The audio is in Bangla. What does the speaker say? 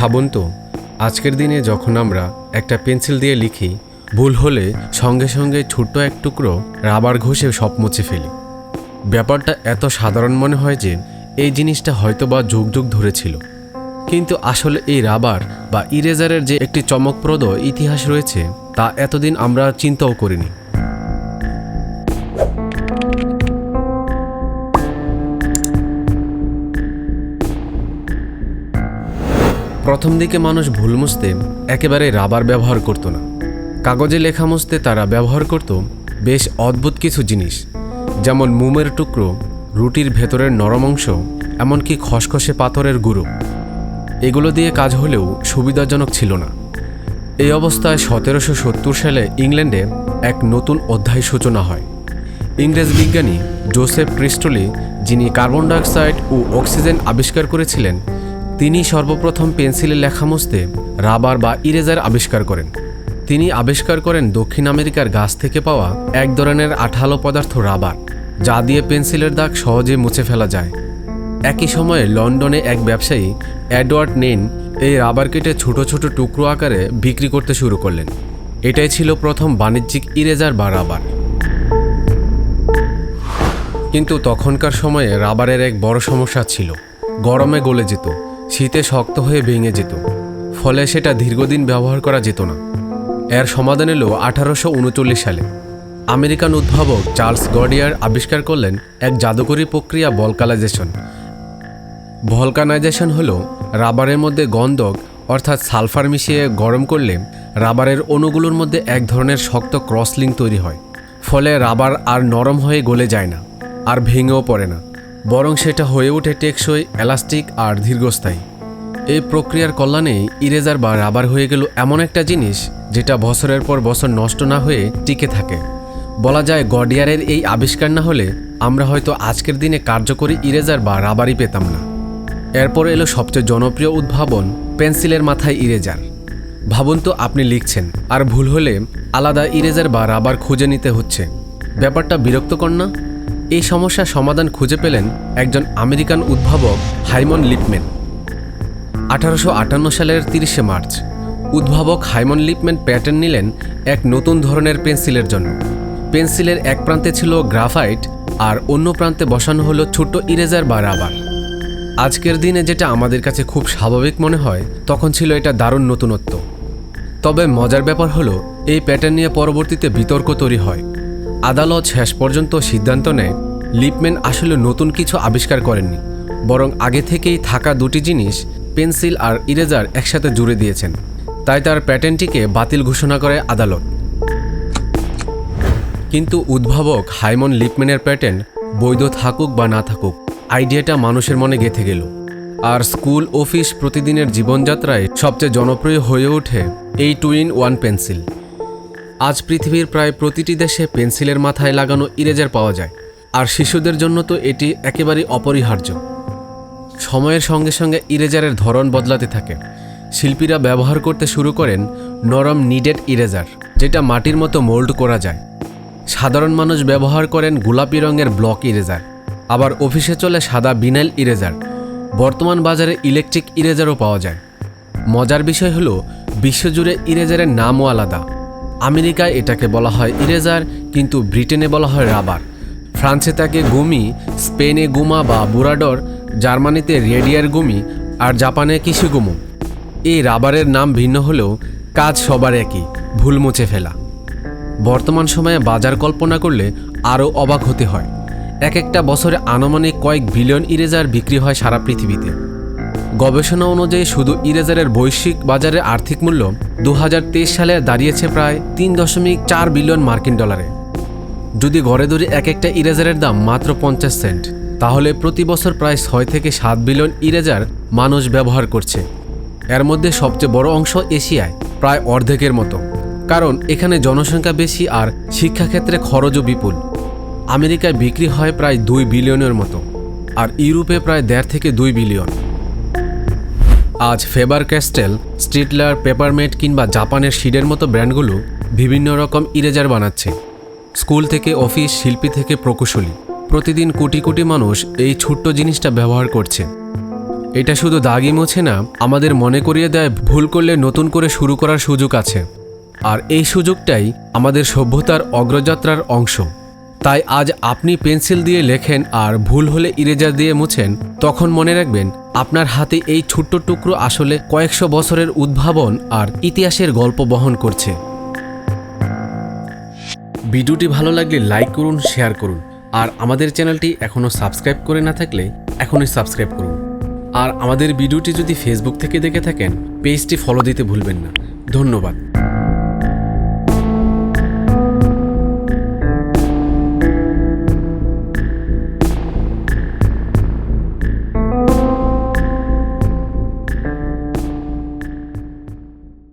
ভাবুন তো, আজকের দিনে যখন আমরা একটা পেন্সিল দিয়ে লিখি, ভুল হলে সঙ্গে সঙ্গে ছোট্ট এক টুকরো রাবার ঘষে সব মুছে ফেলি। ব্যাপারটা এত সাধারণ মনে হয় যে এই জিনিসটা হয়তো বা যুগ যুগ ধরে ছিল। কিন্তু আসলে এই রাবার বা ইরেজারের যে একটি চমকপ্রদ ইতিহাস রয়েছে, তা এতদিন আমরা চিন্তাও করিনি। প্রথম দিকে মানুষ ভুল মুছতে একেবারে রাবার ব্যবহার করতো না। কাগজে লেখা মুছতে তারা ব্যবহার করত বেশ অদ্ভুত কিছু জিনিস, যেমন মোমের টুকরো, রুটির ভেতরের নরম অংশ, এমনকি খসখসে পাথরের গুঁড়ো। এগুলো দিয়ে কাজ হলেও সুবিধাজনক ছিল না। এই অবস্থায় সতেরোশো সত্তর সালে ইংল্যান্ডে এক নতুন অধ্যায় সূচনা হয়। ইংরেজ বিজ্ঞানী জোসেফ ক্রিস্টলি, যিনি কার্বন ডাইঅক্সাইড ও অক্সিজেন আবিষ্কার করেছিলেন তিনি সর্বপ্রথম পেন্সিলে লেখা মুছতে রাবার বা ইরেজার আবিষ্কার করেন। তিনি আবিষ্কার করেন দক্ষিণ আমেরিকার গাছ থেকে পাওয়া এক ধরনের আঠালো পদার্থ রাবার, যা দিয়ে পেন্সিলের দাগ সহজে মুছে ফেলা যায়। একই সময়ে লন্ডনে এক ব্যবসায়ী অ্যাডওয়ার্ড নেন এই রাবার কেটে ছোট ছোট টুকরো আকারে বিক্রি করতে শুরু করলেন। এটাই ছিল প্রথম বাণিজ্যিক ইরেজার বা রাবার। কিন্তু তখনকার সময়ে রাবারের এক বড় সমস্যা ছিল। গরমে গলে যেত। শীতে শক্ত হয়ে ভেঙে যেত, ফলে সেটা দীর্ঘদিন ব্যবহার করা যেত না। এর সমাধান এলো আঠারোশো উনচল্লিশ সালে। আমেরিকান উদ্ভাবক চার্লস গডিয়ার আবিষ্কার করলেন এক জাদুকরী প্রক্রিয়া বলকালাইজেশন ভলকানাইজেশন হলো রাবারের মধ্যে গন্ধক, অর্থাৎ সালফার মিশিয়ে গরম করলে রাবারের অণুগুলোর মধ্যে এক ধরনের শক্ত ক্রসলিং তৈরি হয়, ফলে রাবার আর নরম হয়ে গলে যায় না, আর ভেঙেও পড়ে না। বরং সেটা হয়ে ওঠে টেকসই, এলাস্টিক আর দীর্ঘস্থায়ী। এই প্রক্রিয়ার কল্যাণেই ইরেজার বা রাবার হয়ে গেল এমন একটা জিনিস যেটা বছরের পর বছর নষ্ট না হয়ে টিকে থাকে। বলা যায় গডিয়ারের এই আবিষ্কার না হলে আমরা হয়তো আজকের দিনে কার্যকরী ইরেজার বা রাবারই পেতাম না। এরপর এলো সবচেয়ে জনপ্রিয় উদ্ভাবন, পেন্সিলের মাথায় ইরেজার। ভাবুন তো আপনি লিখছেন, আর ভুল হলে আলাদা ইরেজার বা রাবার খুঁজে নিতে হচ্ছে। ব্যাপারটা বিরক্তকর না? এই সমস্যার সমাধান খুঁজে পেলেন একজন আমেরিকান উদ্ভাবক হাইমন লিপম্যান। আঠারোশো আটান্ন সালের তিরিশে মার্চ, উদ্ভাবক হাইমন লিপম্যান প্যাটার্ন নিলেন এক নতুন ধরনের পেন্সিলের জন্য। পেন্সিলের এক প্রান্তে ছিল গ্রাফাইট আর অন্য প্রান্তে বসানো হলো ছোট্ট ইরেজার বা রাবার। আজকের দিনে যেটা আমাদের কাছে খুব স্বাভাবিক মনে হয়, তখন ছিল এটা দারুণ নতুনত্ব। তবে মজার ব্যাপার হলো, এই প্যাটার্ন নিয়ে পরবর্তীতে বিতর্ক তৈরি হয়। আদালত শেষ পর্যন্ত সিদ্ধান্ত নেয়, লিপম্যান আসলে নতুন কিছু আবিষ্কার করেননি, বরং আগে থেকেই থাকা দুটি জিনিস, পেন্সিল আর ইরেজার একসাথে জুড়ে দিয়েছেন। তাই তার প্যাটেন্টটিকে বাতিল ঘোষণা করে আদালত। কিন্তু উদ্ভাবক হাইমন লিপম্যানের প্যাটেন্ট বৈধ থাকুক বা না থাকুক, আইডিয়াটা মানুষের মনে গেঁথে গেল। আর স্কুল অফিস প্রতিদিনের জীবনযাত্রায় সবচেয়ে জনপ্রিয় হয়ে ওঠে এই টুইন ওয়ান পেন্সিল। আজ পৃথিবীর প্রায় প্রতিটি দেশে পেন্সিলের মাথায় লাগানো ইরেজার পাওয়া যায়। আর শিশুদের জন্য তো এটি একেবারেই অপরিহার্য। সময়ের সঙ্গে সঙ্গে ইরেজারের ধরন বদলাতে থাকে। শিল্পীরা ব্যবহার করতে শুরু করেন নরম নিডেড ইরেজার, যেটা মাটির মতো মোল্ড করা যায়। সাধারণ মানুষ ব্যবহার করেন গোলাপি রঙের ব্লক ইরেজার, আবার অফিসে চলে সাদা বিনাইল ইরেজার। বর্তমান বাজারে ইলেকট্রিক ইরেজারও পাওয়া যায়। মজার বিষয় হলো, বিশ্বজুড়ে ইরেজারের নামও আলাদা। আমেরিকায় এটাকে বলা হয় ইরেজার, কিন্তু ব্রিটেনে বলা হয় রাবার। ফ্রান্সে তাকে গুমি, স্পেনে গুমা বা বুরাডর, জার্মানিতে রেডিয়ার গুমি আর জাপানে কিসিগুমু এই রাবারের নাম ভিন্ন হলেও কাজ সবার একই, ভুল মুছে ফেলা। বর্তমান সময়ে বাজার কল্পনা করলে আরও অবাক হতে হয়। এক একটা বছরে আনুমানিক কয়েক বিলিয়ন ইরেজার বিক্রি হয় সারা পৃথিবীতে। গবেষণা অনুযায়ী শুধু ইরেজারের বৈশ্বিক বাজারে আর্থিক মূল্য দু হাজার তেইশ সালে দাঁড়িয়েছে প্রায় তিন দশমিক চার বিলিয়ন মার্কিন ডলারে। যদি ঘরে ধরে এক একটা ইরেজারের দাম মাত্র পঞ্চাশ সেন্ট, তাহলে প্রতি বছর প্রায় ছয় থেকে সাত বিলিয়ন ইরেজার মানুষ ব্যবহার করছে। এর মধ্যে সবচেয়ে বড় অংশ এশিয়ায়, প্রায় অর্ধেকের মতো। কারণ এখানে জনসংখ্যা বেশি আর শিক্ষাক্ষেত্রে খরচও বিপুল। আমেরিকায় বিক্রি হয় প্রায় দুই বিলিয়নের মতো, আর ইউরোপে প্রায় দেড় থেকে দুই বিলিয়ন। আজ ফেবার ক্যাস্টেল, স্ট্রিটলার, পেপারমেট কিংবা জাপানের শিডের মতো ব্র্যান্ডগুলো বিভিন্ন রকম ইরেজার বানাচ্ছে। স্কুল থেকে অফিস, শিল্পী থেকে প্রকৌশলী। প্রতিদিন কোটি কোটি মানুষ এই ছোট্ট জিনিসটা ব্যবহার করছে। এটা শুধু দাগই মোছে না, আমাদের মনে করিয়ে দেয় ভুল করলে নতুন করে শুরু করার সুযোগ আছে। আর এই সুযোগটাই আমাদের সভ্যতার অগ্রযাত্রার অংশ। তাই আজ আপনি পেন্সিল দিয়ে লেখেন আর ভুল হলে ইরেজার দিয়ে মুছেন, তখন মনে রাখবেন আপনার হাতে এই ছোট্ট টুকরো আসলে কয়েকশো বছরের উদ্ভাবন আর ইতিহাসের গল্প বহন করছে। ভিডিওটি ভালো লাগলে লাইক করুন, শেয়ার করুন আর আমাদের চ্যানেলটি এখনও সাবস্ক্রাইব করে না থাকলে এখনই সাবস্ক্রাইব করুন। আর আমাদের ভিডিওটি যদি ফেসবুক থেকে দেখে থাকেন, পেজটি ফলো দিতে ভুলবেন না। ধন্যবাদ।